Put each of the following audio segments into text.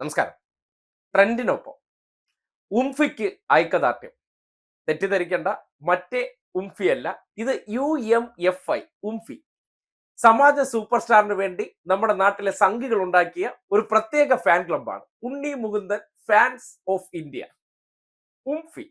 നമസ്കാരം. ട്രെൻഡിനൊപ്പം. ഉംഫിക്ക് ഐക്യദാർഢ്യം. തെറ്റിദ്ധരിക്കേണ്ട മറ്റേ ഉംഫി അല്ല ഇത് യു എം എഫ് ഐ ഉംഫി. സമാജ സൂപ്പർ സ്റ്റാറിന് വേണ്ടി നമ്മുടെ നാട്ടിലെ സംഘികൾ ഉണ്ടാക്കിയ ഒരു പ്രത്യേക fan ക്ലബാണ് Unni Mukundan fans of India ഉംഫി.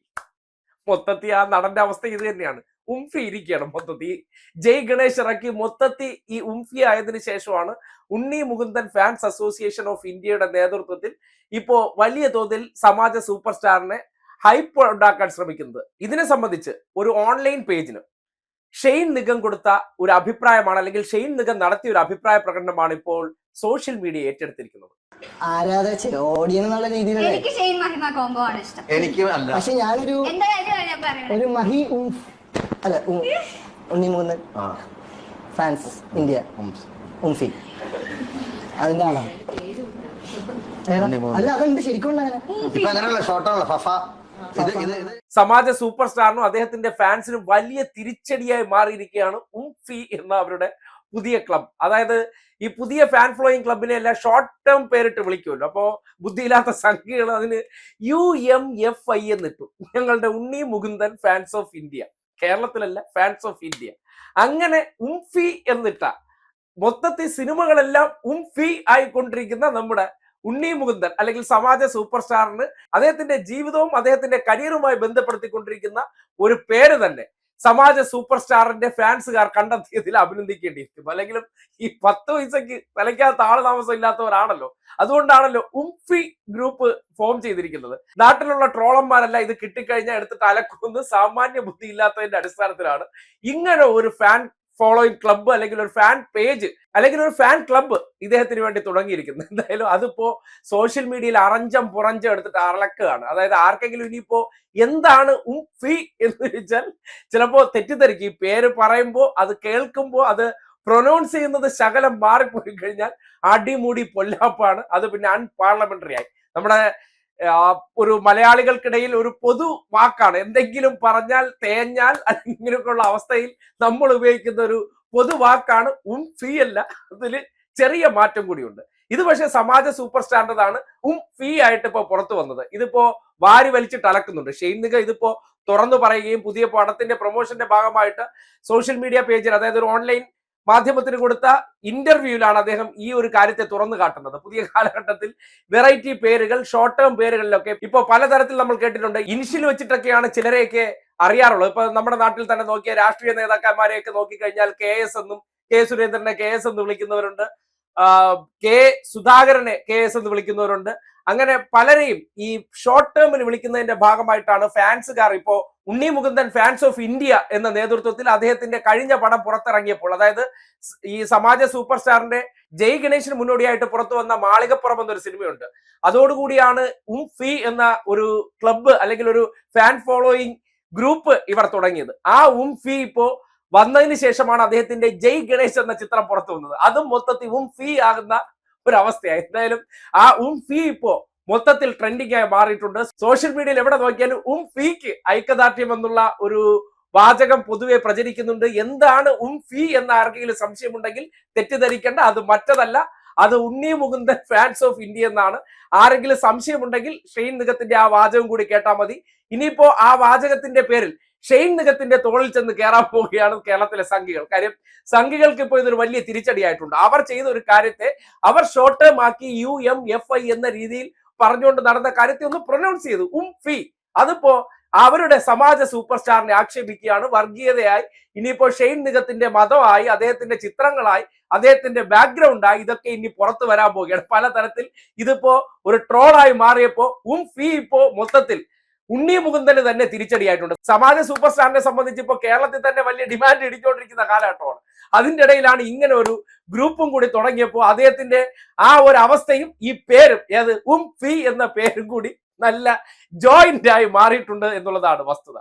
മൊത്തത്തിൽ ആ നടന്റെ അവസ്ഥ ഇത് തന്നെയാണ്. ഉംഫി ഇരിക്കുകയാണ് മൊത്തത്തിൽ. ജയ് ഗണേഷ് ഇറക്കി. മൊത്തത്തിൽ ഈ ഉംഫി ആയതിനു ശേഷമാണ് Unni Mukundan fans association of ഇന്ത്യയുടെ നേതൃത്വത്തിൽ ഇപ്പോ വലിയ തോതിൽ സമാജ സൂപ്പർ സ്റ്റാറിനെ ഹൈപ്പ് ഉണ്ടാക്കാൻ ശ്രമിക്കുന്നത്. ഇതിനെ സംബന്ധിച്ച് ഒരു ഓൺലൈൻ പേജിന് ഷെയ്ൻ നിഗം കൊടുത്ത ഒരു അഭിപ്രായമാണ് അല്ലെങ്കിൽ ഷെയ്ൻ നിഗം നടത്തിയ ഒരു അഭിപ്രായ പ്രകടനമാണ് ഇപ്പോൾ സോഷ്യൽ മീഡിയ ഏറ്റെടുത്തിരിക്കുന്നത്. എനിക്ക് ഷെയ്ൻ മഹിമ കോംബോ ആണ് ഇഷ്ടം. എനിക്കും അല്ല. പക്ഷെ ഞാനൊരു എന്റെ കാര്യമാണ് ഞാൻ പറയണത് ഒരു മഹി ഉംഫ് അല്ല ഉണ്ണി മുകുന്ദൻ. ആ, ഫാൻസ് ഇന്ത്യ. ഉംഫി അതിന്റെ ആളാണ്. അല്ല ശരിക്കും സമാജ സൂപ്പർ സ്റ്റാറിനും അദ്ദേഹത്തിന്റെ ഫാൻസിനും വലിയ തിരിച്ചടിയായി മാറിയിരിക്കുകയാണ് ഉംഫി എന്ന അവരുടെ പുതിയ ക്ലബ് അതായത് ഈ പുതിയ ഫാൻ ഫ്ലോയിങ് ക്ലബിനെ എല്ലാം ഷോർട്ട് ടേം പേരിട്ട് വിളിക്കുമല്ലോ. അപ്പോ ബുദ്ധിയില്ലാത്ത സംഖ്യകൾ അതിന് യു എം എഫ് ഐ എന്നിട്ടു. ഞങ്ങളുടെ Unni Mukundan fans of India കേരളത്തിലല്ല fans of India അങ്ങനെ ഉംഫി എന്നിട്ട മൊത്തത്തിൽ സിനിമകളെല്ലാം ഉംഫി ആയിക്കൊണ്ടിരിക്കുന്ന നമ്മുടെ ഉണ്ണി മുകുന്ദൻ അല്ലെങ്കിൽ സമാജ സൂപ്പർ സ്റ്റാറിന് അദ്ദേഹത്തിന്റെ ജീവിതവും അദ്ദേഹത്തിന്റെ കരിയറുമായി ബന്ധപ്പെടുത്തിക്കൊണ്ടിരിക്കുന്ന ഒരു പേര് തന്നെ. സമാജ സൂപ്പർ സ്റ്റാറിന്റെ ഫാൻസുകാർ കണ്ടെത്തിയതിൽ അഭിനന്ദിക്കേണ്ടിയിരിക്കും അല്ലെങ്കിലും ഈ പത്ത് പൈസക്ക് തലയ്ക്കകത്ത് ആൾ താമസം ഇല്ലാത്തവരാണല്ലോ അതുകൊണ്ടാണല്ലോ ഉംഫി ഗ്രൂപ്പ് ഫോം ചെയ്തിരിക്കുന്നത്. നാട്ടിലുള്ള ട്രോളർമാരല്ല ഇത് കിട്ടിക്കഴിഞ്ഞാൽ എടുത്തിട്ട് അലക്കുമെന്ന് സാമാന്യ ബുദ്ധി ഇല്ലാത്തതിന്റെ അടിസ്ഥാനത്തിലാണ് ഇങ്ങനെ ഒരു ഫാൻ ഫോളോയിങ് ക്ലബ്ബ് അല്ലെങ്കിൽ ഒരു ഫാൻ പേജ് അല്ലെങ്കിൽ ഒരു ഫാൻ ക്ലബ്ബ് ഇദ്ദേഹത്തിന് വേണ്ടി തുടങ്ങിയിരിക്കുന്നത് എന്തായാലും അതിപ്പോ സോഷ്യൽ മീഡിയയിൽ അറഞ്ചം പുറഞ്ചം എടുത്തിട്ട് അറളക്കുകയാണ്. അതായത് ആർക്കെങ്കിലും ഇനിയിപ്പോ എന്താണ് ഉം ഫി എന്ന് ചോദിച്ചാൽ ചിലപ്പോ തെറ്റിദ്ധരിക്കും. ഈ പേര് പറയുമ്പോൾ അത് കേൾക്കുമ്പോൾ അത് പ്രൊനൗൺസ് ചെയ്യുന്നത് ശകലം മാറിപ്പോയി കഴിഞ്ഞാൽ അടിമുടി പൊല്ലാപ്പാണ്. അത് പിന്നെ അൺപാർലമെന്ററി ആയി. നമ്മുടെ ഒരു മലയാളികൾക്കിടയിൽ ഒരു പൊതു വാക്കാണ്. എന്തെങ്കിലും പറഞ്ഞാൽ തേഞ്ഞാൽ ഇങ്ങനെയൊക്കെയുള്ള അവസ്ഥയിൽ നമ്മൾ ഉപയോഗിക്കുന്ന ഒരു പൊതു വാക്കാണ് ഉം ഫീ അല്ല. അതിൽ ചെറിയ മാറ്റം കൂടിയുണ്ട്. ഇത് പക്ഷേ സമാജ സൂപ്പർ സ്റ്റാൻഡേർഡ് ആണ് ഉം ഫീ ആയിട്ട് ഇപ്പോൾ പുറത്തു വന്നത്. ഇതിപ്പോ വാരി വലിച്ചിട്ട് അലക്കുന്നുണ്ട് ഷെയ്നിക ഇതിപ്പോ തുറന്നു പറയുകയും പുതിയ പടത്തിന്റെ പ്രൊമോഷന്റെ ഭാഗമായിട്ട് സോഷ്യൽ മീഡിയ പേജിൽ അതായത് ഒരു ഓൺലൈൻ മാധ്യമത്തിന് കൊടുത്ത ഇന്റർവ്യൂവിലാണ് അദ്ദേഹം ഈ ഒരു കാര്യത്തെ തുറന്നു കാട്ടുന്നത്. പുതിയ കാലഘട്ടത്തിൽ വെറൈറ്റി പേരുകൾ ഷോർട്ട് ടേം പേരുകളിലൊക്കെ ഇപ്പൊ പലതരത്തിൽ നമ്മൾ കേട്ടിട്ടുണ്ട്. ഇനിഷ്യൽ വെച്ചിട്ടൊക്കെയാണ് ചിലരെയൊക്കെ അറിയാറുള്ളത്. ഇപ്പൊ നമ്മുടെ നാട്ടിൽ തന്നെ നോക്കിയ രാഷ്ട്രീയ നേതാക്കന്മാരെയൊക്കെ നോക്കിക്കഴിഞ്ഞാൽ കെ എസ് എന്നും കെ സുരേന്ദ്രനെ കെ എസ് എന്ന് വിളിക്കുന്നവരുണ്ട്. കെ സുധാകരനെ കെ എസ് എന്ന് വിളിക്കുന്നവരുണ്ട്. അങ്ങനെ പലരെയും ഈ ഷോർട്ട് ടേമിൽ വിളിക്കുന്നതിന്റെ ഭാഗമായിട്ടാണ് ഫാൻസുകാർ ഇപ്പോ Unni Mukundan fans of India എന്ന നേതൃത്വത്തിൽ അദ്ദേഹത്തിന്റെ കഴിഞ്ഞ പടം പുറത്തിറങ്ങിയപ്പോൾ അതായത് ഈ സമാജ സൂപ്പർ സ്റ്റാറിന്റെ ജയ് ഗണേഷിന് മുന്നോടിയായിട്ട് പുറത്തു വന്ന മാളികപ്പുറം എന്നൊരു സിനിമയുണ്ട്. അതോടുകൂടിയാണ് ഉം ഫി എന്ന ഒരു ക്ലബ്ബ് അല്ലെങ്കിൽ ഒരു ഫാൻ ഫോളോയിങ് ഗ്രൂപ്പ് ഇവർ തുടങ്ങിയത്. ആ ഉം ഫി ഇപ്പോ വന്നതിന് ശേഷമാണ് അദ്ദേഹത്തിന്റെ ജയ് ഗണേശ് എന്ന ചിത്രം പുറത്തു വന്നത്. അതും മൊത്തത്തിൽ ഉം ഫി ആകുന്ന ഒരു അവസ്ഥയായി എന്തായാലും ആ ഉം ഫി ഇപ്പോ മൊത്തത്തിൽ ട്രെൻഡിംഗ് ആയി മാറിയിട്ടുണ്ട്. സോഷ്യൽ മീഡിയയിൽ എവിടെ നോക്കിയാലും ഉം ഫീക്ക് ഐക്യദാർഢ്യം എന്നുള്ള ഒരു വാചകം പൊതുവെ പ്രചരിക്കുന്നുണ്ട്. എന്താണ് ഉം ഫീ എന്ന ആർക്കെങ്കിലും സംശയമുണ്ടെങ്കിൽ തെറ്റിദ്ധരിക്കേണ്ട. അത് മറ്റതല്ല അത് Unni Mukundan fans of India എന്നാണ്. ആരെങ്കിലും സംശയമുണ്ടെങ്കിൽ ഷെയ്ൻ നിഗത്തിന്റെ ആ വാചകം കൂടി കേട്ടാൽ മതി. ഇനിയിപ്പോ ആ വാചകത്തിന്റെ പേരിൽ ഷെയ്ൻ നിഗത്തിന്റെ തോളിൽ ചെന്ന് കയറാൻ പോവുകയാണ് കേരളത്തിലെ സംഘികൾ. കാര്യം സംഘികൾക്ക് ഇപ്പോൾ ഇതൊരു വലിയ തിരിച്ചടിയായിട്ടുണ്ട്. അവർ ചെയ്ത ഒരു കാര്യത്തെ അവർ ഷോർട്ട് ടേം ആക്കി യു എം എഫ് ഐ എന്ന രീതിയിൽ പറഞ്ഞുകൊണ്ട് നടന്ന കാര്യത്തെ ഒന്ന് പ്രൊനൗൺസ് ചെയ്തു. ഉം ഫി. അതിപ്പോ അവരുടെ സമാജ സൂപ്പർ സ്റ്റാറിനെ ആക്ഷേപിക്കുകയാണ്. വർഗീയതയായി ഇനിയിപ്പോ ഷെയ്ൻ നിഗത്തിന്റെ മതമായി അദ്ദേഹത്തിന്റെ ചിത്രങ്ങളായി അദ്ദേഹത്തിന്റെ ബാക്ക്ഗ്രൗണ്ടായി ഇതൊക്കെ ഇനി പുറത്തു വരാൻ പോവുകയാണ്. പലതരത്തിൽ ഇതിപ്പോ ഒരു ട്രോളായി മാറിയപ്പോ ഉം ഫി ഇപ്പോ മൊത്തത്തിൽ ഉണ്ണി മുകുന്ദന് തന്നെ തിരിച്ചടിയായിട്ടുണ്ട്. സമാജ സൂപ്പർ സ്റ്റാറിനെ സംബന്ധിച്ച് ഇപ്പോൾ കേരളത്തിൽ തന്നെ വലിയ ഡിമാൻഡ് ഇടിച്ചുകൊണ്ടിരിക്കുന്ന കാലഘട്ടമാണ്. അതിന്റെ ഇടയിലാണ് ഇങ്ങനെ ഒരു ഗ്രൂപ്പും കൂടി തുടങ്ങിയപ്പോൾ അദ്ദേഹത്തിന്റെ ആ ഒരു അവസ്ഥയും ഈ പേരും ഏത്? ഉം ഫി എന്ന പേരും കൂടി നല്ല ജോയിന്റ് ആയി മാറിയിട്ടുണ്ട് എന്നുള്ളതാണ് വസ്തുത.